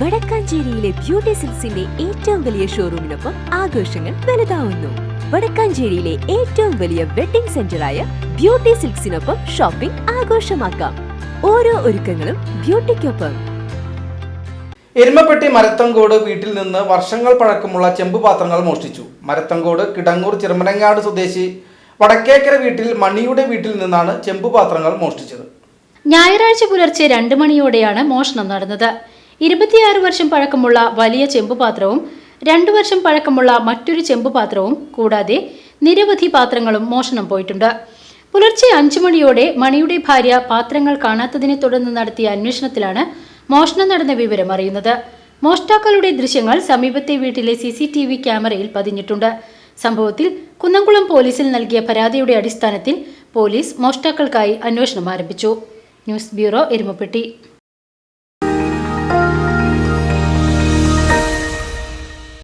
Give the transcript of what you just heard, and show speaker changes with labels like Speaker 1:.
Speaker 1: വടക്കാഞ്ചേരിയിലെ beauty സിൽസിന്റെ ഏറ്റവും വലിയ ഷോറൂമിനൊപ്പം ആഘോഷങ്ങൾ വലുതാവുന്നു. വടക്കാഞ്ചേരിയിലെ ഏറ്റവും വലിയ വെഡിംഗ് സെന്ററായ ബ്യൂട്ടി സിൽക്സിനൊപ്പം ഷോപ്പിംഗ് ആഘോഷമാക്കാം. ഓരോ ഒരുക്കങ്ങളും ബ്യൂട്ടിക്കൊപ്പം.
Speaker 2: എരുമപ്പെട്ടി മരത്തങ്കോട് വീട്ടിൽ നിന്ന് വർഷങ്ങൾ പഴക്കമുള്ള ചെമ്പുപാത്രങ്ങൾ മോഷ്ടിച്ചു. മരത്തങ്കോട് കിടങ്ങൂർ ചെറുമനങ്ങാട് സ്വദേശി വടക്കേക്കര വീട്ടിൽ മണിയുടെ വീട്ടിൽ നിന്നാണ് ചെമ്പുപാത്രങ്ങൾ മോഷ്ടിച്ചത്.
Speaker 3: ഞായറാഴ്ച പുലർച്ചെ രണ്ട് മണിയോടെയാണ് മോഷണം നടന്നത്. ഇരുപത്തിയാറ് വർഷം പഴക്കമുള്ള വലിയ ചെമ്പുപാത്രവും രണ്ടു വർഷം പഴക്കമുള്ള മറ്റൊരു ചെമ്പുപാത്രവും കൂടാതെ നിരവധി പാത്രങ്ങളും മോഷണം പോയിട്ടുണ്ട്. പുലർച്ചെ അഞ്ചു മണിയോടെ മണിയുടെ ഭാര്യ പാത്രങ്ങൾ കാണാത്തതിനെ തുടർന്ന് നടത്തിയ അന്വേഷണത്തിലാണ് മോഷണം നടന്ന വിവരം അറിയുന്നത്. മോഷ്ടാക്കളുടെ ദൃശ്യങ്ങൾ സമീപത്തെ വീട്ടിലെ സി സി ടി വി ക്യാമറയിൽ പതിഞ്ഞിട്ടുണ്ട്. സംഭവത്തിൽ കുന്നംകുളം പോലീസിൽ നൽകിയ പരാതിയുടെ അടിസ്ഥാനത്തിൽ പോലീസ് മോഷ്ടാക്കൾക്കായി അന്വേഷണം ആരംഭിച്ചു. News bureau Erumapetty.